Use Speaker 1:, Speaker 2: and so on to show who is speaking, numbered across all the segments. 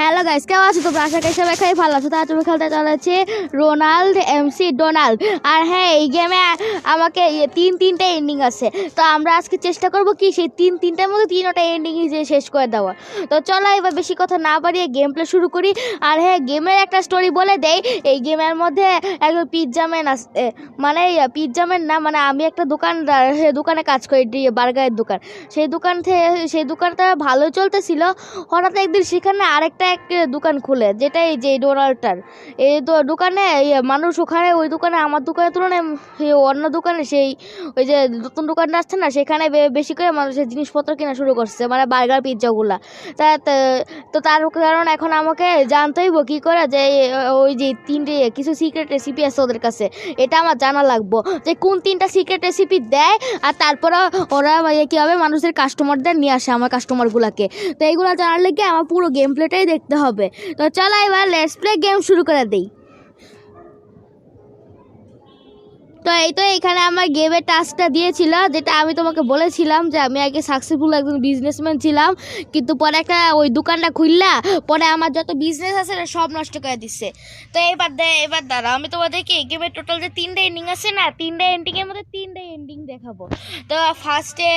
Speaker 1: Hello guys কেমন আছো? তোমরা আশা করি সবাই খাই ভালো আছো। তা তুমি খেলতে চলেছে রোনাল্ড এমসি ডোনাল্ড। আর হ্যাঁ এই গেমে আমাকে ইয়ে তিন, তিনটে এন্ডিং আছে। তো আমরা আজকে চেষ্টা করব কি সেই তিন, তিনটার মধ্যে তিনটা এন্ডিংই যে শেষ করে দেওয়া তো চলো এবার বেশি কথা না বাড়িয়ে গেম প্লে শুরু করি। আর হ্যাঁ গেমের একটা স্টোরি বলে দেই। এই গেমের মধ্যে একজন পিৎজা ম্যান আছে মানে পিৎজা ম্যান না মানে আমি একটা দোকান দোকানে কাজ করি বার্গারের দোকান। সেই দোকান থেকে, সেই দোকানটা ভালো চলতেছিল। হঠাৎ একদিন সেখানে আরেকটা এক দোকান খুলে যেটা এই যে ডোনাল্ডটার এই তো দোকানে মানুষ ওখানে, ওই দোকানে আমার দোকানের তুলনায় অন্য দোকানে সেই ওই যে নতুন দোকানটা আসছে না, সেখানে বেশি করে মানুষের জিনিসপত্র কেনা শুরু করছে মানে বার্গার, পিৎজাগুলা। তা, তা- তার কারণ এখন আমাকে জানতে হইব কী করে যে ওই যে তিনটে কিছু সিক্রেট রেসিপি আছে ওদের কাছে, এটা আমার জানা লাগবো। যে কোন তিনটা সিক্রেট রেসিপি দেয়, আর তারপরে ওরা ইয়ে কী হবে মানুষের কাস্টমারদের নিয়ে আসে, আমার কাস্টমারগুলোকে তো এইগুলো জানার লেগে আমার পুরো গেম প্লেটাই দেখতে হবে। তো চলো এবার লেটস প্লে গেম শুরু করে দিই। তো এই তো এখানে আমার গেমের টাস্কটা দিয়েছিল যেটা আমি তোমাকে বলেছিলাম যে আমি আগে সাকসেসফুল একজন বিজনেসম্যান ছিলাম কিন্তু পরে একটা ওই দোকানটা খুললা পরে আমার যত বিজনেস আছে না সব নষ্ট করে দিচ্ছে তো এবার দে এবার দাঁড়া আমি তোমাদেরকে এই গেমের টোটাল যে তিনটে এন্ডিং আছে না তিনটে এন্ডিংয়ের মধ্যে তিনটে এন্ডিং দেখাবো। তো ফার্স্টে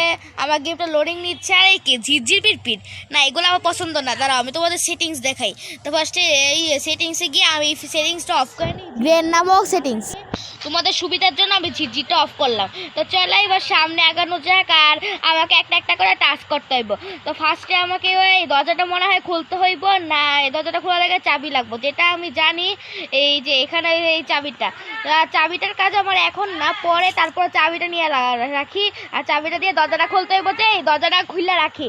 Speaker 1: আমার গেমটা লোডিং নিচ্ছে আর এই কি ঝিরঝির পিট না এগুলো আমার পছন্দ না দাঁড়াও আমি তোমাদের সেটিংস দেখাই। তো ফার্স্টে এই সেটিংসে গিয়ে আমি সেটিংসটা অফ করে নিই। গ্রেন নামক সেটিংস তোমাদের সুবিধার জন্য আমি ঝিরঝিরটা অফ করলাম। তো চলো এবার সামনে আগানো যাক আর আমাকে একটা একটা করে টাস্ক করতে হইব। তো ফার্স্টে আমাকে ওই দরজাটা মনে হয় খুলতে হইব না, এই দরজাটা খোলা লাগে চাবি লাগবো। যেটা আমি জানি এই যে এখানে এই চাবিটা। চাবিটার কাজ আমার এখন না, পরে তারপর চাবিটা নিয়ে রাখি। আর চাবিটা দিয়ে দরজাটা খুলতে হইব যে এই দরজাটা খুলে রাখি।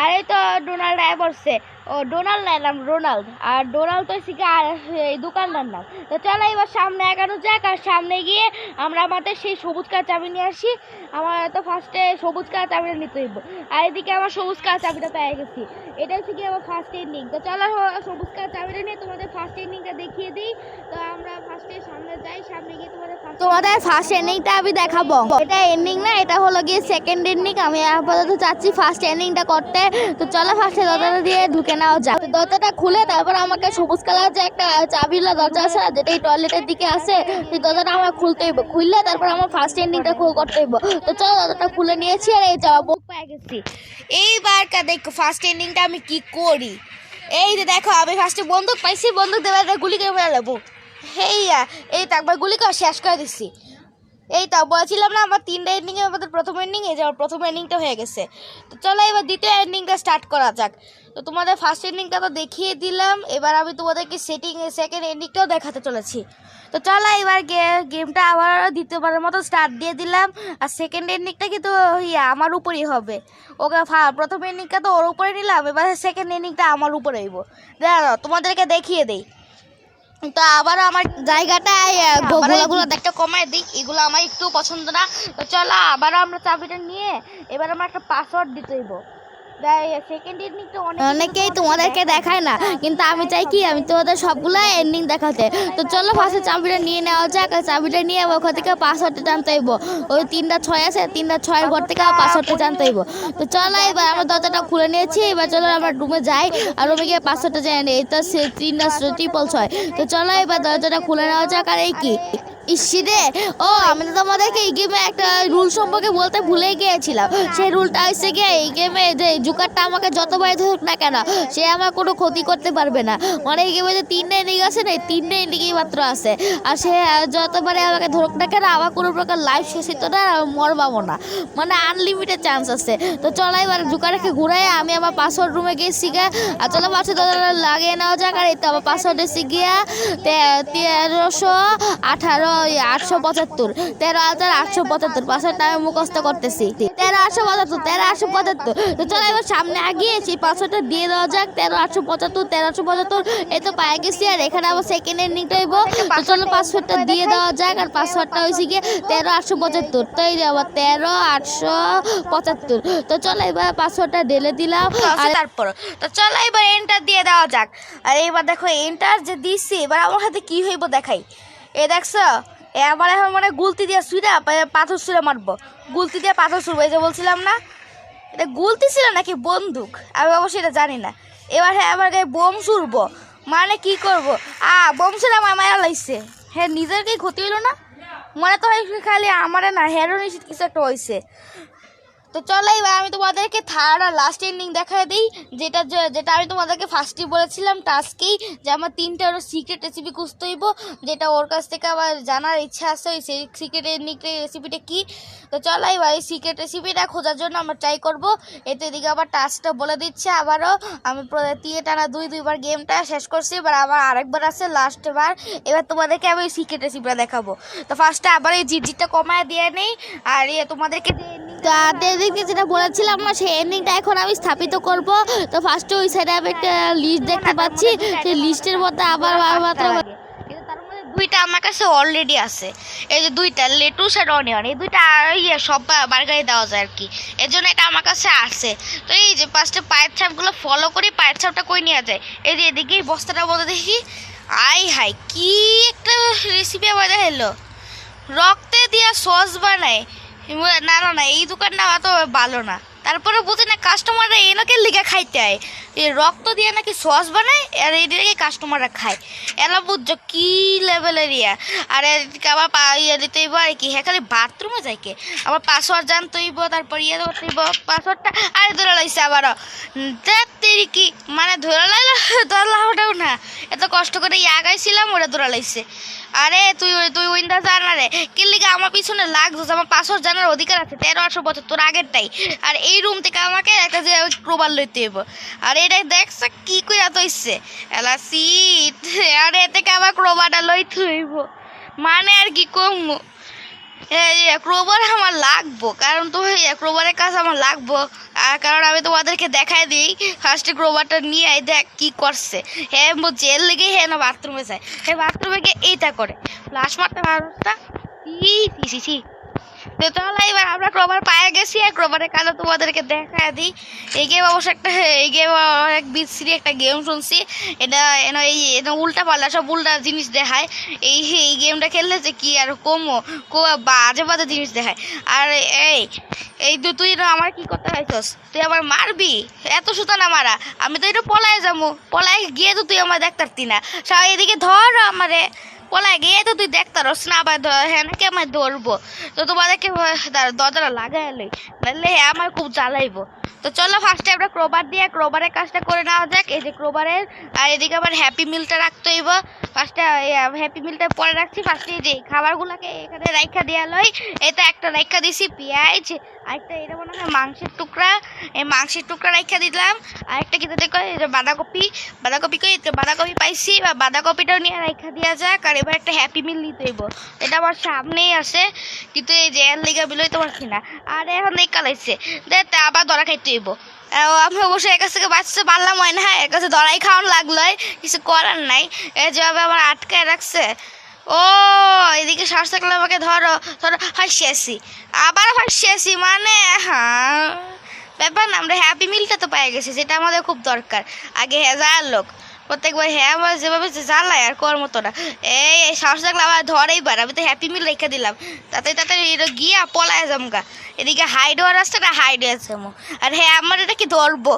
Speaker 1: আর তো ডোনাল্ড আয় পড়ছে ও, ডোনাল্ড নাম রোনাল্ড। আর ডোনাল্ড তো শিখে এই দোকানদার নাম। তো চলো এবার সামনে এগানো যাক, আর সামনে গিয়ে আমরা আমাদের সেই সবুজ কার চাবি নিয়ে আসি। আমার তো ফার্স্টে সবুজ কার চাবিটা নিতে হইব। আর এদিকে আমার সবুজ কার চাবিটা পেয়ে গেছি। এটা হচ্ছে কি আমার ফার্স্ট এন্ডিং তো চলো সবুজ কার চাবিটা নিয়ে তোমাদের ফার্স্ট এন্ডিংটা দেখিয়ে দিই। তো আমরা ফার্স্টে সামনে যাই, সামনে গিয়ে তোমাদের তোমাদের ফার্স্ট এন্ডিংটা আমি দেখাবো। এটা এন্ডিং না, এটা হলো গিয়ে সেকেন্ড এন্ডিং আমি আপাতত চাচ্ছি ফার্স্ট এন্ডিংটা করতে। তো চলো ফার্স্টে দরজাটা দিয়ে ঢুকে নেওয়া যাক দরজাটা খুলে তারপর আমাকে সবুজ কালার যে একটা চাবিলা দরজা আছে যেটা এই টয়লেটের দিকে আছে সেই দরজাটা আমার খুলতে খুললে তারপর আমার ফার্স্ট এন্ডিংটা করতে হইব তো চলো দরজাটা খুলে নিয়েছি আর এই যাওয়া বুক পেয়ে গেছি। এইবার কা দেখো ফার্স্ট এন্ডিংটা আমি কি করি? এই যে দেখো, আমি ফার্স্টে বন্দুক পাইছি, বন্দুক দেওয়ার গুলি করে নেব হেইয়া এই তো একবার গুলি করে শেষ করে দিচ্ছি এই তো, বলছিলাম না, আমার তিনটা এন্ডিং এর মধ্যে প্রথম এন্ডিং এই যে আমার প্রথম এন্ডিংটা হয়ে গেছে। তো চলো এবার দ্বিতীয় এন্ডিংটা স্টার্ট করা যাক। তো তোমাদের ফার্স্ট এন্ডিংটা তো দেখিয়ে দিলাম। এবার আমি তোমাদেরকে সেটিং সেকেন্ড এন্ডিংটাও দেখাতে চলেছি। তো চলো এবার গে গেমটা আবার দ্বিতীয়বারের মতো স্টার্ট দিয়ে দিলাম। আর সেকেন্ড এন্ডিংটা কিন্তু ইয়ে আমার উপরেই হবে। ওকে প্রথম এন্ডিংটা তো ওর উপরে নিলাম এবার সেকেন্ড এন্ডিংটা আমার উপরে হইব। দাঁড়াও তোমাদেরকে দেখিয়ে দেই। তো আবারও আমার জায়গাটা গোগুলাগুলো দেখতে কমায় দিই। এগুলো আমার একটু পছন্দ না। তো চলো আবারও আমরা চাবিটা নিয়ে এবার আমরা একটা পাসওয়ার্ড দিতে হইব। অনেকেই তোমাদেরকে দেখায়। না কিন্তু আমি চাই কি আমি তোমাদের সবগুলো এন্ডিং দেখাতে। তো চলো ফার্স্টে চাবিটা নিয়ে নেওয়া যাক চাবিটা নিয়ে ওখান থেকে পাসওয়ার্ডটা জানতে হইব। ওই তিনটা ছয় আছে তিনটা ছয়ের ঘর থেকে পাসওয়ার্ডটা জানতে হইব। তো চলো এবার আমরা দরজাটা খুলে নিয়েছি এবার চলো আমরা রুমে যাই আর রুমে গিয়ে পাসওয়ার্ডটা জেনে এটা তিনটা ট্রিপল ছয়। তো চলো এবার দরজাটা খুলে নেওয়া যাক আর এই কি? ইসিরে ও আমি তো তোমাদেরকে এই গেমে একটা রুল সম্পর্কে বলতে ভুলে গিয়েছিলাম। সেই রুলটা হচ্ছে গিয়ে এই গেমে যে জুকারটা আমাকে যতবারই ধরুক না কেন, সে আমার কোনো ক্ষতি করতে পারবে না। মানে এই গেমে যে তিনটে এন্ডিং আছে না, এই তিনটে এন্ডিংই মাত্র আছে। আর সে যতবারে আমাকে ধরুক না কেন, আমার কোনো প্রকার লাইফ শেষ হতো না আর মর পাবো না। মানে আনলিমিটেড চান্স আছে। তো চলো এবার জুকারকে ঘুরাই, আমি আমার পাসওয়ার্ড রুমে গেছি গা আর চলো পাসওয়ার্ড লাগিয়ে নেওয়া যাক। আর এই তো আমার পাসওয়ার্ড এসে গিয়া তেরোশো আঠারো আটশো পঁচাত্তর। তেরো হাজার আটশো পঁচাত্তর। পাসওয়ার্ডটা আমি মুখস্থ করতেছি। তেরো আটশো পঁচাত্তর তেরো আটশো পঁচাত্তর। তো চলো এবার সামনে আগিয়ে সেই পাসওয়ার্ডটা দিয়ে দেওয়া যাক। তেরো আটশো পঁচাত্তর তেরো আটশো পঁচাত্তর। এই তো পায়ে গেছি আর এখানে আবার সেকেন্ড এন্ডিংটা হইব। তো চলো পাসওয়ার্ডটা দিয়ে দেওয়া যাক আর পাসওয়ার্ডটা হয়েছে গিয়ে তেরো আটশো পঁচাত্তর। তো এই আবার তেরো আটশো পঁচাত্তর। তো চলো এবার পাসওয়ার্ডটা ঢেলে দিলাম। আর তারপর। তো চলো এবার এন্টার দিয়ে দেওয়া যাক। আর এবার দেখো এন্টার যে দিচ্ছি এবার আমার হাতে কি হইব দেখাই। এ দেখছ? এবার এখন মানে গুলতি দিয়ে শুইরা পা- পাথর ছুঁড়ে মারবো। গুলতি দিয়ে পাথর ছুড়বো, এই যে বলছিলাম না? এটা গুলতি ছিল নাকি বন্দুক? আমি অবশ্যই এটা জানি না। এবার হ্যাঁ আমার গায়ে বোম ছুড়বো। মানে কি করব? আ, বোম ছুড়ে আমার মায়া লাগছে। হ্যাঁ নিজের কি ক্ষতি হইল না? মনে তো হয় খালি আমারে না হেরো কিছু একটা হয়েছে তো চলো এবার আমি তোমাদেরকে থার্ড আর লাস্ট এন্ডিং দেখায় দিই, যেটা যেটা আমি তোমাদেরকে ফার্স্টে বলেছিলাম টাস্কেই যে আমার তিনটা ওর সিক্রেট রেসিপি খুঁজতে হইব, যেটা ওর কাছ থেকে আবার জানার ইচ্ছা আছে, ওই সিক্রেট এন্ডিং রেসিপিটা কী? তো চলো এবার এই সিক্রেট রেসিপিটা খোঁজার জন্য আমরা ট্রাই করব। এতে এদিকে আবার টাস্কটা বলে দিচ্ছে আবারও। আমি তিয়ে টানা দুই, দুইবার গেমটা শেষ করছি, এবার আবার আরেকবার আছে লাস্ট বার। এবার তোমাদেরকে আমি ওই সিক্রেট রেসিপিটা দেখাবো। তো ফার্স্টে আবার এই জিজিটা কমায় দিয়ে নেই, আর তোমাদেরকে যে দিকে যেটা বলেছিলাম না সেই এন্ডিংটা এখন আমি স্থাপিত করব। তো ফার্স্টে ওই সাইডে আমি একটা লিস্ট দেখতে পাচ্ছি। সেই লিস্টের মধ্যে আবার মাত্র দুইটা আমার কাছে অলরেডি আছে। এই যে দুইটা লেটুস আর অনিয়ন এই দুইটা ইয়ে সব বার্গারে দেওয়া যায় আর কি। এর জন্য এটা আমার কাছে আছে। তো এই যে পাঁচটা পায়ের ছাপগুলো ফলো করি পায়ের ছাপটা কই নেওয়া যায়? এই যে এদিকে এই বস্তাটার মধ্যে দেখি। আই হাই কি একটা রেসিপি আমার দেখাইলো রক্তে দিয়া সস বানায়। না না না, এই দোকানটা অত ভালো না। তারপরে বুঝি না কাস্টমাররা এনাকে লিগে খাইতে হয় এই রক্ত দিয়ে নাকি সস বানায়, আর এদিকে কাস্টমাররা খায়। এলা বুঝছ কি লেভেলের ইয়া আর এদিকে আবার পা ইয়ে দিতে হইব আর কি। হ্যাঁ খালি বাথরুমে যাই কে? আবার পাসওয়ার্ড জানতে হইব, তারপর ইয়ে করতে হইব পাসওয়ার্ডটা আরে ধরে লাইছে আবারও। তেরি কি মানে ধরে লাইলো ধরে লাউটাও না এত কষ্ট করে ইয়া আগাইছিলাম, ওরা দৌড়ালাইছে লাইছে আরে, তুই তুই উইন্দা জানা রে। কি আমার পিছনে লাগছিস আমার পাসওয়ার্ড জানার অধিকার আছে, তেরো আঠারো বছর তোর আগেরটাই। আর এই রুম থেকে আমাকে একটা যে ক্রোবার লইতে হইব। আর এটা দেখছ কি কইরা তৈছে এলা সিট আরে, এ থেকে আমার ক্রোবারটা লইতে হইব। মানে আর কি কমু? ক্রোবার আমার লাগবো। কারণ তো ক্রোবারের কাজ আমার লাগবো। আর কারণ আমি তোমাদেরকে দেখাই দিই ফার্স্টে ক্রোবারটা নিয়ে আই দেখ কী করছে। হ্যাঁ জেল লেগে হ্যাঁ না বাথরুমে যায়। হ্যাঁ বাথরুমে গিয়ে এইটা করে। লাস্ট মারতে পারতা ই সি সি তো এবার আমরা পায়ে গেছি, আর দেখা দিই। এই অবশ্য একটা, এই একটা গেম শুনছি। এটা, এন এই উল্টা পাল্লা সব উল্টা জিনিস দেখায়। এই এই গেমটা খেললে যে কি আর কমো কো বাজে বাজে জিনিস দেখায়। আর এই এই তো তুই আমার কি করতে চাইছস? তুই আমার মারবি? এত সুতা না মারা। আমি তো এটা পলায় যাব। পলায় গিয়ে তো তুই আমার দেখতে না। সব এদিকে ধর আমারে। পলায় গিয়ে তো তুই দেখতে পারস না আবার হ্যাঁ নাকি আমার ধরবো? তো তোমাদেরকে দরজাটা লাগাই এলি নাহলে হ্যাঁ আমার খুব জ্বালাইবো। তো চলো ফার্স্টে আমরা ক্রোবার দিয়ে ক্রোবারের কাজটা করে নেওয়া যাক। এই যে ক্রোবারের আর এদিকে আবার হ্যাপি মিলটা রাখতে হইব। ফার্স্টে হ্যাপি মিলটা পরে রাখছি। ফার্স্টে যে খাবারগুলোকে এখানে রাইখা দেওয়া লই, এটা একটা রাইখা দিছি, পেঁয়াজ, আরেকটা এটা মনে হয় মাংসের টুকরা। এই মাংসের টুকরা রাইখা দিলাম। আরেকটা কি দেখো বাঁধাকপি বাঁধাকপি কই বাঁধাকপি পাইছি, বা বাঁধাকপিটাও নিয়ে রাইখা দেওয়া যাক। আর এবার একটা হ্যাপি মিল নিতে হইব। এটা আমার সামনেই আছে। কিন্তু এই যে এর লিগা বিলই তোমার কিনা। আর এখন এই কালাইছে। দে তা আবার ধরা খাইতে আহ, আমি অবশ্যই এর কাছ থেকে বাঁচতে পারলাম হয় না এর কাছে দড়াই খাওয়ানো লাগল কিছু করার নাই। এ যেভাবে আমার আটকায় রাখছে। ও এদিকে শ্বাস থাকলে আমাকে ধরো ধরো হাসিয়াছি আবার হাসিয়াছি মানে হ্যাঁ ব্যাপার না আমরা হ্যাপি মিলটা তো পেয়ে গেছি যেটা আমাদের খুব দরকার। আগে হেজার লোক। প্রত্যেকবার হ্যাঁ আমার যেভাবে জ্বালায় আর কর মতো না। এই সাহস থাকলে আবার ধরেই বার, আমি তো হ্যাপি মিল রেখে দিলাম। তাতে তাতে গিয়া পলায় যামগা। এদিকে হাইড হওয়ার রাস্তাটা হাইড আছে আর হ্যাঁ আমার এটা কি ধরবো?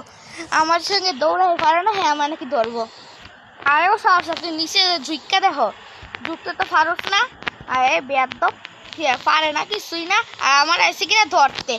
Speaker 1: আমার সঙ্গে দৌড়াই পারে না হ্যাঁ আমার নাকি ধরবো? আরেও সাহস আছে, নিচে ঝুঁকা দেখো। ঢুকতে তো ফারুক না। আরে বেয়াদব। পারে না, কিছুই না। আর আমার এসে কিনা ধরতে।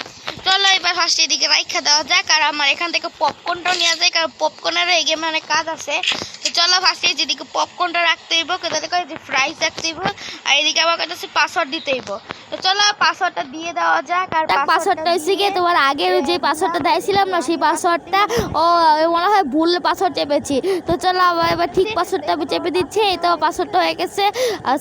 Speaker 1: চলো এবার ফার্স্ট এদিকে রাইখা দেওয়া যাক, আর আমার এখান থেকে পপকর্নটাও নেওয়া যায় কারণ পপকর্নের এই গেমে অনেক কাজ আছে। তো চলো ফার্স্টে যেদিকে পপকর্নটা রাখতে হইব কেউ তাদের কাছে ফ্রাইস রাখতে হইব, আর এদিকে আমার কাছে পাসওয়ার্ড দিতে হইব। চলো পাসওয়ার্ডটা দিয়ে দেওয়া যাক আর
Speaker 2: পাসওয়ার্ডটা হচ্ছে গিয়ে তোমার আগের যে পাসওয়ার্ডটা দিয়েছিলাম না সেই পাসওয়ার্ডটা ও মনে হয় ভুল পাসওয়ার্ড চেপেছি। তো চলো আবার এবার ঠিক পাসওয়ার্ডটা আমি চেপে দিচ্ছি এই তো পাসওয়ার্ডটা হয়ে গেছে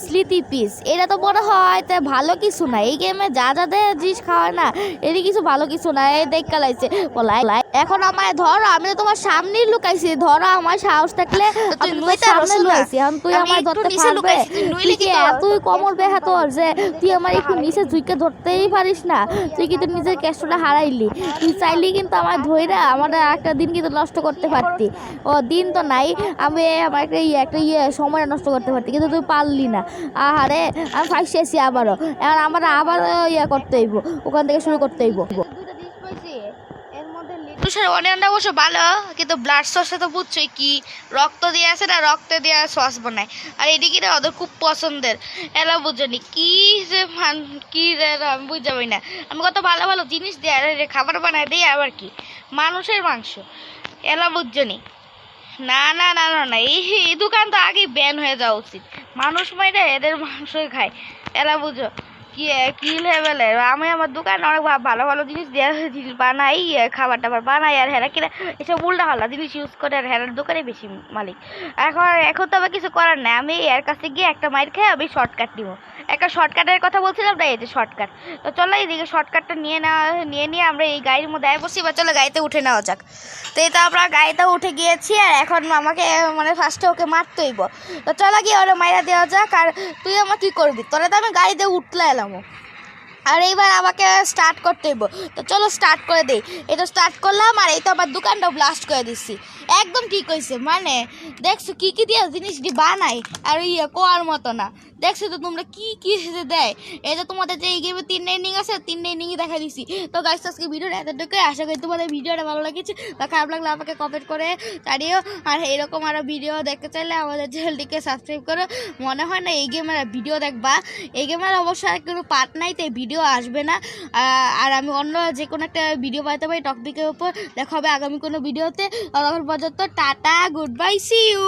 Speaker 2: স্লিতি পিস এটা তো মনে হয় তা ভালো কিছু না এই গেমে যা যা দেয় জিনিস খাওয়ায় না এটি কিছু ভালো কিছু না এই দেখ কালাইছে। বলাই এখন আমায় ধরো আমি তোমার সামনেই লুকাইছি ধরো আমার সাহস থাকলে
Speaker 1: তুই
Speaker 2: সামনে লুকাইছি এখন তুই ধরতে পারবে
Speaker 1: তুই?
Speaker 2: এতই কমর বেহা যে তুই আমার একটু নিচে ঝুঁকে ধরতেই পারিস না। তুই কিন্তু নিজের ক্যাশটা হারাইলি। তুই চাইলি কিন্তু আমার ধৈরা আমার একটা দিন কিন্তু নষ্ট করতে পারতি। ও, দিন তো নাই। আমি আমার একটা ইয়ে একটা ইয়ে সময় নষ্ট করতে পারতি। কিন্তু তুই পারলি না। আহারে, আমি ফাঁসি আসি আবারও। এখন আমার আবার ইয়ে করতে হইব। ওখান থেকে শুরু করতে হইব
Speaker 1: দুটো জিনিস পাইছি এর মধ্যে লেটুস মানুষের অনিয়নটা অবশ্য ভালো, কিন্তু ব্লাড সসে তো বুঝছোই কি রক্ত দিয়ে আছে না রক্ত দিয়ে সস বানায়। আর এদিকে না ওদের খুব পছন্দের। এরা বুঝনি, কি যে কি যে আমি পারি না। আমি কত ভালো ভালো জিনিস আর খাবার বানায় দিই, আবার কি? মানুষের মাংস এলা বুঝছনি না না না না না, এই এই দোকান তো আগে ব্যান হয়ে যাওয়া উচিত। মানুষ মাইরে এদের মাংসই খায় এলা বুঝো। কি কি লেভেলের আমি আমার দোকান অনেক ভালো ভালো জিনিস জিনিস বানাই খাবার টাবার বানাই, আর হেরা কিনা এসব উল্টা হাল্লা জিনিস ইউজ করে, আর হেরার দোকানে বেশি মালিক। এখন এখন তো আবার কিছু করার নাই। আমি এর কাছে গিয়ে একটা মাইর খেয়ে আমি শর্টকাট নিব। একটা শর্টকাটের কথা বলছিলাম না এই যে শর্টকাট তো চলো এইদিকে শর্টকাটটা নিয়ে নেওয়া, নিয়ে নিয়ে আমরা এই গাড়ির মধ্যে আয় বসি, বা চলো গাড়িতে উঠে নেওয়া যাক। তো এই তো আমরা গাড়িতে উঠে গিয়েছি, আর এখন আমাকে মানে ফার্স্টে ওকে মারতে হইব তো চলো গিয়ে ওরা মাইরা দেওয়া যাক, আর তুই আমার কি করবি? তোরা তো আমি গাড়িতে উঠলে এলামও আর এইবার আমাকে স্টার্ট করতে তো চলো স্টার্ট করে দিই। এই তো স্টার্ট করলাম আর এই তো আবার দোকানটা ব্লাস্ট করে দিচ্ছি। একদম ঠিক হয়েছে মানে দেখছ কি কি দিয়ে জিনিসটি বানাই, আর ইয়ে কোয়ার মতো না। দেখছ তো তোমরা কি কি যে দেয়? এই যে তোমাদের যে এই গেমে তিনটে ইনিং আছে তিনটে ইনিংই দেখা দিছি। তো গাইস আজকে ভিডিওটা এতটুকুই। আশা করি তোমাদের ভিডিওটা ভালো লেগেছে। বা খারাপ লাগলে আমাকে কমেন্ট করে জানিও। আর এরকম আরও ভিডিও দেখতে চাইলে আমাদের চ্যানেলটিকে সাবস্ক্রাইব করো। মনে হয় না এই গেমের ভিডিও দেখবা। এই গেমের অবশ্যই আর কোনো পার্ট নাই, তাই ভিডিও আসবে না। আর আমি অন্য যে কোনো একটা ভিডিও পাইতে পারি টপিকের উপর। দেখা হবে আগামী কোনো ভিডিওতে ততক্ষণ পর্যন্ত tata good bye see you